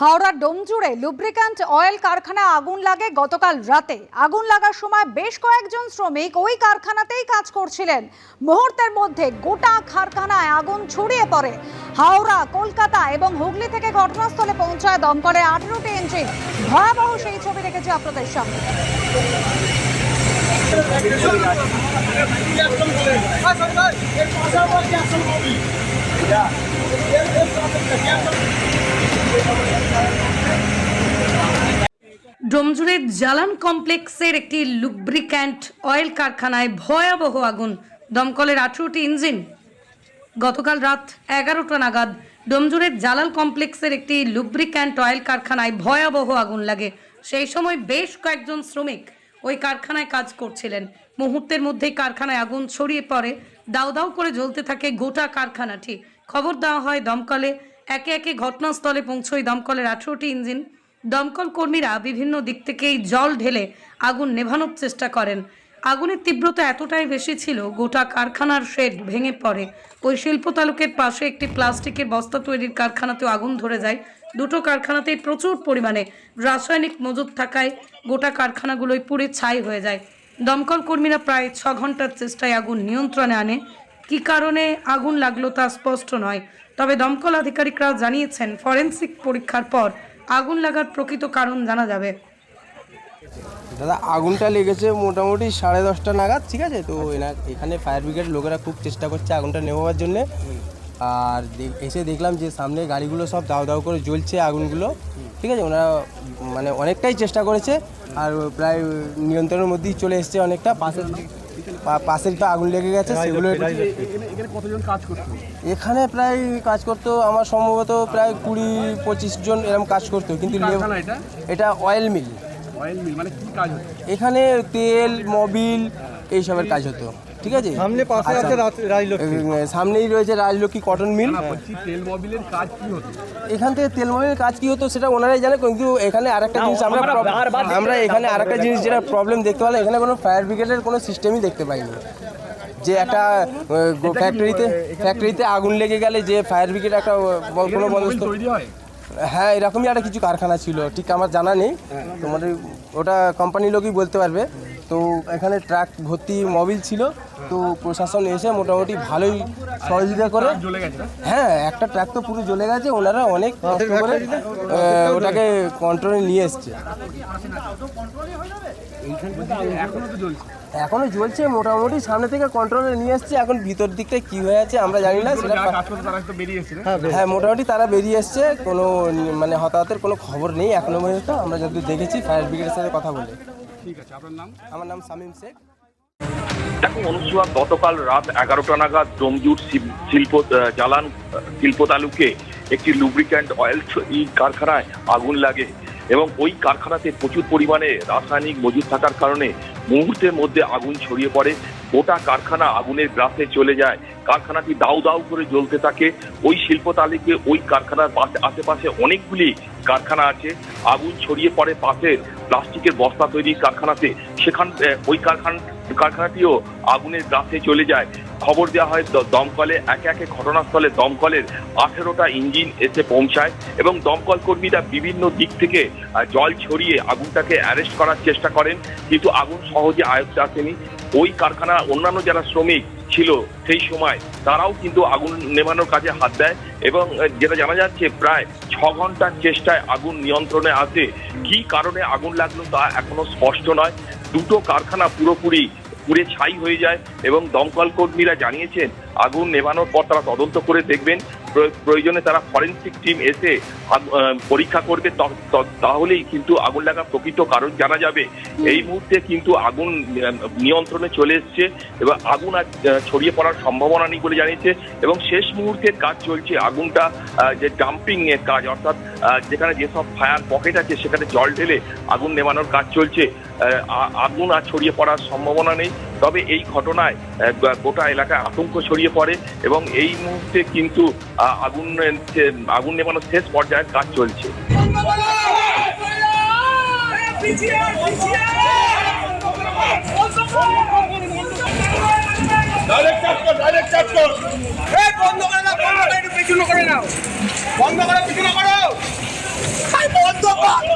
হাওড়ার ডোমজুড়ে lubricant oil কারখানায় আগুন লাগে গতকাল রাতে। আগুন লাগার সময় বেশ কয়েকজন শ্রমিক ওই কারখানাতেই কাজ করছিলেন। মুহূর্তের মধ্যে গোটা কারখানায় আগুন ছড়িয়ে পড়ে। হাওড়া, কলকাতা এবং হুগলি থেকে ঘটনাস্থলে পৌঁছায় দমকলের আঠেরোটি ইঞ্জিন ভয়াবহ সেই ছবি রেখেছে আপনাদের সামনে। ডোমজুড়ের জালান কমপ্লেক্সের একটি লুব্রিক্যান্ট অয়েল কারখানায় ভয়াবহ আগুন। দমকলের আঠেরোটি ইঞ্জিন। গতকাল রাত এগারোটা নাগাদ ডোমজুড়ের জালাল কমপ্লেক্সের একটি লুব্রিক্যান্ট অয়েল কারখানায় ভয়াবহ আগুন লাগে। সেই সময় বেশ কয়েকজন শ্রমিক ওই কারখানায় কাজ করছিলেন। মুহূর্তের মধ্যেই কারখানায় আগুন ছড়িয়ে পড়ে। দাউ দাউ করে জ্বলতে থাকে গোটা কারখানাটি। খবর দেওয়া হয়, দমকলে একে একে ঘটনাস্থলে পৌঁছয় দমকলের আঠেরোটি ইঞ্জিন। দমকল কর্মীরা বিভিন্ন দিক থেকেই জল ঢেলে আগুন নেভানোর চেষ্টা করেন। আগুনের তীব্রতা এতটাই বেশি ছিল, গোটা কারখানার শেড ভেঙে পড়ে। ওই শিল্প তালুকের পাশে একটি প্লাস্টিকের বস্তা তৈরির কারখানাতেও আগুন ধরে যায়। দুটো কারখানাতেই প্রচুর পরিমাণে রাসায়নিক মজুদ থাকায় গোটা কারখানাগুলোই পুড়ে ছাই হয়ে যায়। দমকল কর্মীরা প্রায় ছ ঘণ্টার চেষ্টায় আগুন নিয়ন্ত্রণে আনে। কী কারণে আগুন লাগল তা স্পষ্ট নয়। তবে দমকল আধিকারিকরা জানিয়েছেন ফরেন্সিক পরীক্ষার পর আগুন লাগার প্রকৃত কারণ জানা যাবে। দাদা আগুনটা লেগেছে মোটামুটি সাড়ে দশটা নাগাদ ঠিক আছে? তো এনা- এখানে ফায়ার ব্রিগেড লোকেরা খুব চেষ্টা করছে আগুনটা নেওয়ার জন্যে। আর এসে দেখলাম যে সামনে গাড়িগুলো সব দাও দাও করে জ্বলছে আগুনগুলো ঠিক আছে? ওনারা মানে অনেকটাই চেষ্টা করেছে আর প্রায় নিয়ন্ত্রণের মধ্যেই চলে এসছে অনেকটা পাশের পাশের তো আগুন লেগে গেছে সেগুলো এখানে কতজন কাজ করতো? এখানে প্রায় কাজ করতো আমার সম্ভবত প্রায় কুড়ি পঁচিশ জন এরকম কাজ করতো কিন্তু এটা? অয়েল মিল অয়েল মিল মানে কি কাজ এখানে তেল মবিল এইসবের কাজ হতো। ঠিক আছে? সামনে পাশে আচ্ছা। আছে রাজলক্ষ্মী। সামনেই রয়েছে রাজলক্ষ্মী কটন মিল তেল মোবিলের কাজ কি হতো? এখান থেকে তেল মোবিলের কাজ কি হতো সেটা ওনারাই জানে কিন্তু এখানে আরেকটা জিনিস আমরা আমরা এখানে আরেকটা জিনিস যেটা প্রবলেম দেখতে পেলাম এখানে কোনো ফায়ার ব্রিগেডের কোনো সিস্টেমই দেখতে পাইনি। যে একটা ফ্যাক্টরিতে ফ্যাক্টরিতে আগুন লেগে গেলে যে ফায়ার ব্রিগেড একটা কোনো বন্দোবস্ত হ্যাঁ? এরকমই একটা কিছু কারখানা ছিল। ঠিক আমার জানা নেই। তোমার ওটা কোম্পানি লোকই বলতে পারবে। তো এখানে ট্রাক ভর্তি মবিল ছিল। তো প্রশাসন এসে মোটামুটি ভালোই সহযোগিতা করে? হ্যাঁ একটা ট্রাক তো পুরো জ্বলে গেছে। ওনারা অনেক কষ্ট করে ওটাকে কন্ট্রোলে নিয়ে এসছে। এখনও তো জ্বলছে মোটামুটি সামনে থেকে কন্ট্রোলে নিয়ে এসছে। এখন ভিতর দিকটা কি হয়ে আছে আমরা জানি না সেটা না? হ্যাঁ মোটামুটি তারা বেরিয়ে এসছে। কোনো মানে হতাহতের কোনো খবর নেই এখনও পর্যন্ত। আমরা যদি দেখেছি ফায়ার ব্রিগেডের সাথে কথা বলে। ঠিক আছে আপনার নাম? আমার নাম সামিম শেখ। দেখো অনুসুয়া গতকাল রাত এগারোটা নাগাদ ডোমজুর শিব- শিল্প জ্বালান শিল্প তালুকে একটি লুব্রিক্যান্ট অয়েল কারখানায় আগুন লাগে এবং ওই কারখানাতে প্রচুর পরিমাণে রাসায়নিক মজুদ থাকার কারণে মুহূর্তের মধ্যে আগুন ছড়িয়ে পড়ে। গোটা কারখানা আগুনের গ্রাসে চলে যায়। কারখানাটি দাউ দাউ করে জ্বলতে থাকে। ওই শিল্প তালিকে ওই কারখানার পাশে, আশেপাশে অনেকগুলি কারখানা আছে। আগুন ছড়িয়ে পড়ে পাশের প্লাস্টিকের বস্তা তৈরি কারখানাতে। সেখান ওই কারখানা, কারখানাটিও আগুনের গ্রাসে চলে যায়। খবর দেওয়া হয় দমকলে, একে একে ঘটনাস্থলে দমকলের আঠেরোটা ইঞ্জিন এসে পৌঁছায় এবং দমকল কর্মীরা বিভিন্ন দিক থেকে জল ছড়িয়ে আগুনটাকে অ্যারেস্ট করার চেষ্টা করেন, কিন্তু আগুন সহজে আয়ত্তে আসেনি। ওই কারখানা অন্যান্য যারা শ্রমিক ছিল সেই সময়, তারাও কিন্তু আগুন নেভানোর কাজে হাত দেয় এবং যেটা জানা যাচ্ছে প্রায় ছ ঘণ্টার চেষ্টায় আগুন নিয়ন্ত্রণে আসে। কি কারণে আগুন লাগল তা এখনও স্পষ্ট নয়। দুটো কারখানা পুরোপুরি পুড়ে ছাই হয়ে যায় এবং দমকল কর্মীরা জানিয়েছেন আগুন নেভানোর পর তারা তদন্ত করে দেখবেন। প্র- প্রয়োজনে তারা ফরেনসিক টিম এসে পরীক্ষা করবে। তাহলেই কিন্তু আগুন লাগার প্রকৃত কারণ জানা যাবে। এই মুহূর্তে কিন্তু আগুন নিয়ন্ত্রণে চলে এসছে এবং আগুন আর ছড়িয়ে পড়ার সম্ভাবনা নেই বলে জানিয়েছে এবং শেষ মুহূর্তের কাজ চলছে। আগুনটা যে ডাম্পিং এর কাজ অর্থাৎ যেখানে যেসব ফায়ার পকেট আছে সেখানে জল ঢেলে আগুন নেভানোর কাজ চলছে। আ- আগুন আর ছড়িয়ে পড়ার সম্ভাবনা নেই। তবে এই ঘটনায় গোটা এলাকায় আতঙ্ক ছড়িয়ে পড়ে এবং এই মুহূর্তে কিন্তু আগুন আগুন নেভানোর শেষ পর্যায়ের কাজ চলছে। ডাইরেক্ট চার্জ কর ডাইরেক্ট চার্জ কর। এই বন্ধ করে দাও বন্ধ করে পিছনে করে নাও। বন্ধ করে পিছনে করো fuck!